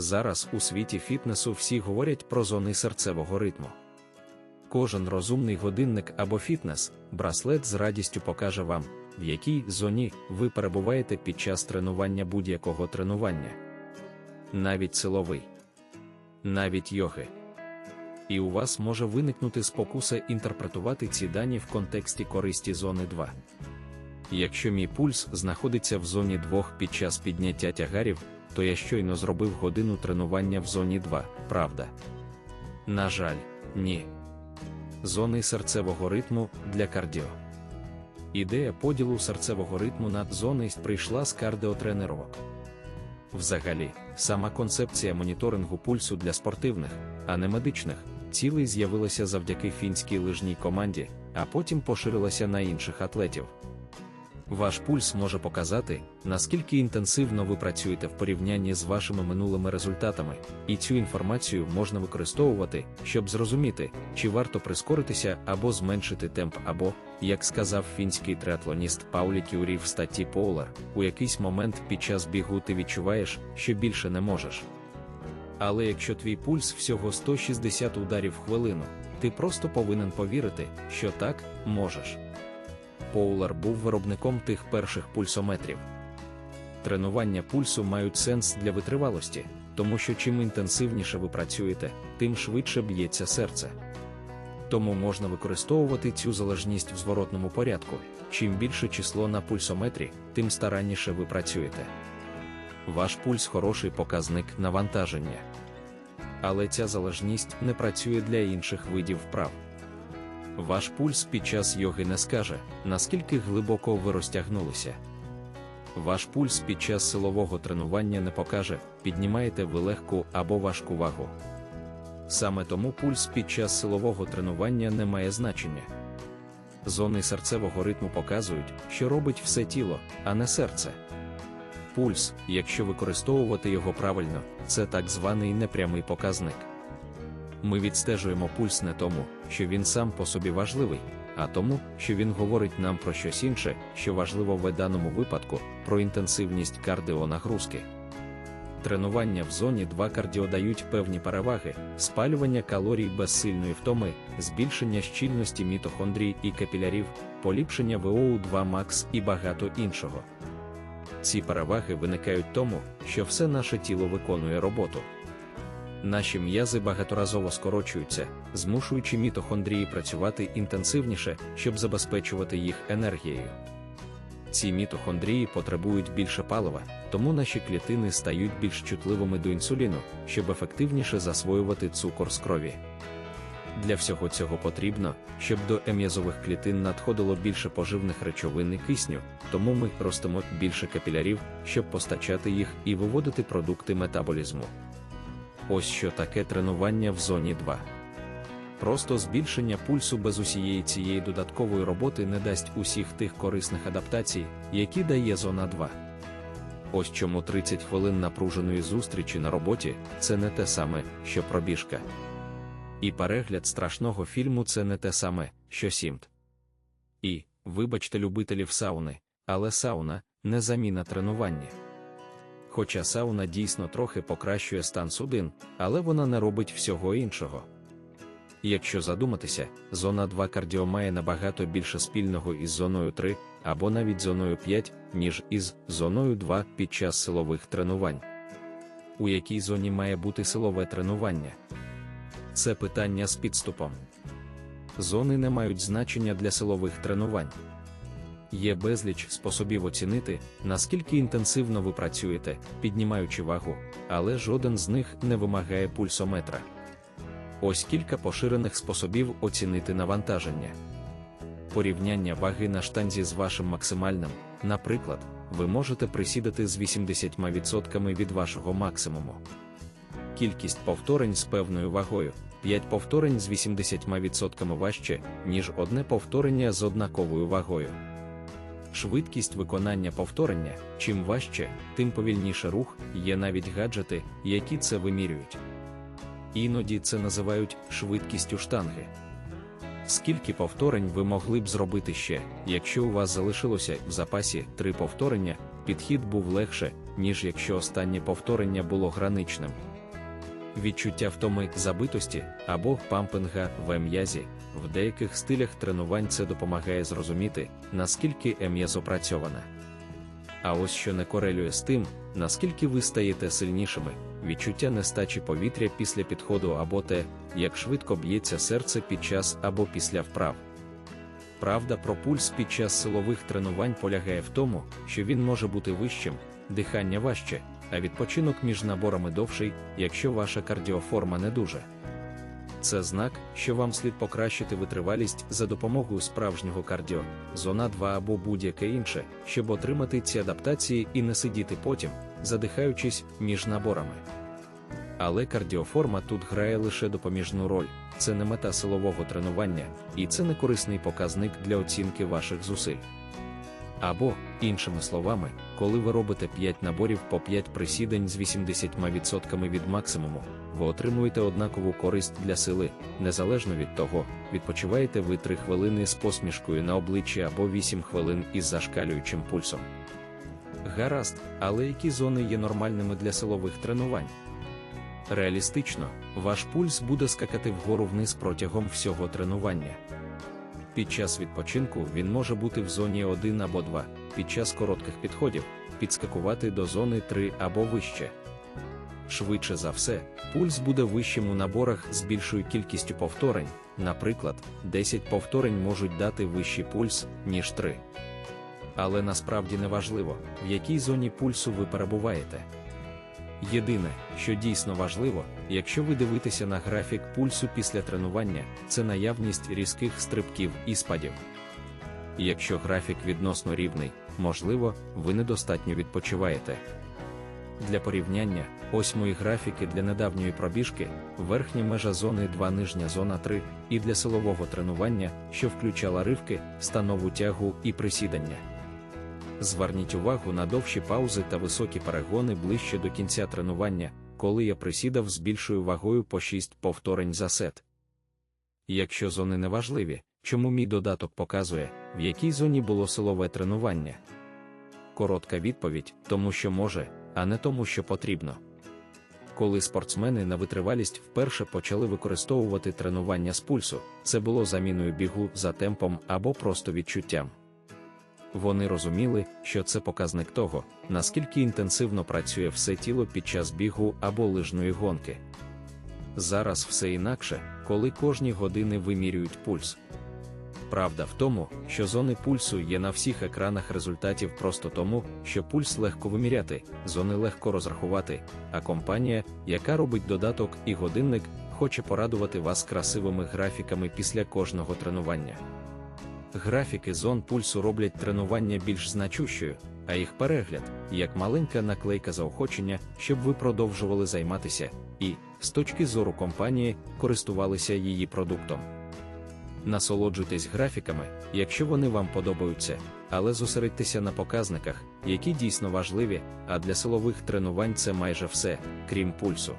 Зараз у світі фітнесу всі говорять про зони серцевого ритму. Кожен розумний годинник або фітнес, браслет з радістю покаже вам, в якій зоні ви перебуваєте під час тренування будь-якого тренування. Навіть силовий, навіть йоги. І у вас може виникнути спокуса інтерпретувати ці дані в контексті користі зони 2. Якщо мій пульс знаходиться в зоні 2 під час підняття тягарів, то я щойно зробив годину тренування в зоні 2, правда? На жаль, ні. Зони серцевого ритму для кардіо. Ідея поділу серцевого ритму на зони прийшла з кардіотренировок. Взагалі, сама концепція моніторингу пульсу для спортивних, а не медичних, цілей з'явилася завдяки фінській лижній команді, а потім поширилася на інших атлетів. Ваш пульс може показати, наскільки інтенсивно ви працюєте в порівнянні з вашими минулими результатами, і цю інформацію можна використовувати, щоб зрозуміти, чи варто прискоритися або зменшити темп, або, як сказав фінський триатлоніст Паулі Кюрі в статті Поулер, у якийсь момент під час бігу ти відчуваєш, що більше не можеш. Але якщо твій пульс всього 160 ударів в хвилину, ти просто повинен повірити, що так можеш. Поулер був виробником тих перших пульсометрів. Тренування пульсу мають сенс для витривалості, тому що чим інтенсивніше ви працюєте, тим швидше б'ється серце. Тому можна використовувати цю залежність в зворотному порядку. Чим більше число на пульсометрі, тим старанніше ви працюєте. Ваш пульс хороший показник навантаження. Але ця залежність не працює для інших видів вправ. Ваш пульс під час йоги не скаже, наскільки глибоко ви розтягнулися. Ваш пульс під час силового тренування не покаже, піднімаєте ви легку або важку вагу. Саме тому пульс під час силового тренування не має значення. Зони серцевого ритму показують, що робить все тіло, а не серце. Пульс, якщо використовувати його правильно, це так званий непрямий показник. Ми відстежуємо пульс не тому, що він сам по собі важливий, а тому, що він говорить нам про щось інше, що важливо в даному випадку, про інтенсивність кардіонагрузки. Тренування в зоні 2 кардіо дають певні переваги, спалювання калорій без сильної втоми, збільшення щільності мітохондрій і капілярів, поліпшення ВОУ2 Max і багато іншого. Ці переваги виникають тому, що все наше тіло виконує роботу. Наші м'язи багаторазово скорочуються, змушуючи мітохондрії працювати інтенсивніше, щоб забезпечувати їх енергією. Ці мітохондрії потребують більше палива, тому наші клітини стають більш чутливими до інсуліну, щоб ефективніше засвоювати цукор з крові. Для всього цього потрібно, щоб до ем'язових клітин надходило більше поживних речовин і кисню, тому ми ростимо більше капілярів, щоб постачати їх і виводити продукти метаболізму. Ось що таке тренування в зоні 2. Просто збільшення пульсу без усієї цієї додаткової роботи не дасть усіх тих корисних адаптацій, які дає зона 2. Ось чому 30 хвилин напруженої зустрічі на роботі це не те саме, що пробіжка. І перегляд страшного фільму це не те саме, що сімт. І, вибачте, любителів сауни, але сауна не заміна тренування. Хоча сауна дійсно трохи покращує стан судин, але вона не робить всього іншого. Якщо задуматися, зона 2 кардіо має набагато більше спільного із зоною 3 або навіть зоною 5, ніж із зоною 2 під час силових тренувань. У якій зоні має бути силове тренування? Це питання з підступом. Зони не мають значення для силових тренувань. Є безліч способів оцінити, наскільки інтенсивно ви працюєте, піднімаючи вагу, але жоден з них не вимагає пульсометра. Ось кілька поширених способів оцінити навантаження. Порівняння ваги на штанзі з вашим максимальним, наприклад, ви можете присідати з 80% від вашого максимуму. Кількість повторень з певною вагою 5 повторень з 80% важче, ніж одне повторення з однаковою вагою. Швидкість виконання повторення, чим важче, тим повільніше рух, є навіть гаджети, які це вимірюють. Іноді це називають швидкістю штанги. Скільки повторень ви могли б зробити ще, якщо у вас залишилося в запасі три повторення, підхід був легше, ніж якщо останнє повторення було граничним. Відчуття втоми забитості або пампинга в м'язі в деяких стилях тренувань це допомагає зрозуміти, наскільки м'язо працьоване. А ось що не корелює з тим, наскільки ви стаєте сильнішими, відчуття нестачі повітря після підходу або те, як швидко б'ється серце під час або після вправ. Правда про пульс під час силових тренувань полягає в тому, що він може бути вищим, дихання важче, а відпочинок між наборами довший, якщо ваша кардіоформа не дуже. Це знак, що вам слід покращити витривалість за допомогою справжнього кардіо, зона 2 або будь-яке інше, щоб отримати ці адаптації і не сидіти потім, задихаючись між наборами. Але кардіоформа тут грає лише допоміжну роль, це не мета силового тренування, і це не корисний показник для оцінки ваших зусиль. Або, іншими словами, коли ви робите 5 наборів по 5 присідань з 80% від максимуму, ви отримуєте однакову користь для сили, незалежно від того, відпочиваєте ви 3 хвилини з посмішкою на обличчі або 8 хвилин із зашкалюючим пульсом. Гаразд, але які зони є нормальними для силових тренувань? Реалістично, ваш пульс буде скакати вгору вниз протягом всього тренування. Під час відпочинку він може бути в зоні 1 або 2, під час коротких підходів підскакувати до зони 3 або вище. Швидше за все, пульс буде вищим у наборах з більшою кількістю повторень, наприклад, 10 повторень можуть дати вищий пульс, ніж 3. Але насправді не важливо, в якій зоні пульсу ви перебуваєте. Єдине, що дійсно важливо, якщо ви дивитеся на графік пульсу після тренування, це наявність різких стрибків і спадів. Якщо графік відносно рівний, можливо, ви недостатньо відпочиваєте. Для порівняння, ось мої графіки для недавньої пробіжки, верхня межа зони 2, нижня зона 3, і для силового тренування, що включала ривки, станову тягу і присідання. Зверніть увагу на довші паузи та високі перегони ближче до кінця тренування, коли я присідав з більшою вагою по 6 повторень за сет. Якщо зони не важливі, чому мій додаток показує, в якій зоні було силове тренування? Коротка відповідь тому, що може, а не тому, що потрібно. Коли спортсмени на витривалість вперше почали використовувати тренування з пульсу, це було заміною бігу за темпом або просто відчуттям. Вони розуміли, що це показник того, наскільки інтенсивно працює все тіло під час бігу або лижної гонки. Зараз все інакше, коли кожні години вимірюють пульс. Правда в тому, що зони пульсу є на всіх екранах результатів просто тому, що пульс легко виміряти, зони легко розрахувати, а компанія, яка робить додаток і годинник, хоче порадувати вас красивими графіками після кожного тренування. Графіки зон пульсу роблять тренування більш значущою, а їх перегляд як маленька наклейка заохочення, щоб ви продовжували займатися і, з точки зору компанії, користувалися її продуктом. Насолоджуйтесь графіками, якщо вони вам подобаються, але зосередьтеся на показниках, які дійсно важливі, а для силових тренувань це майже все, крім пульсу.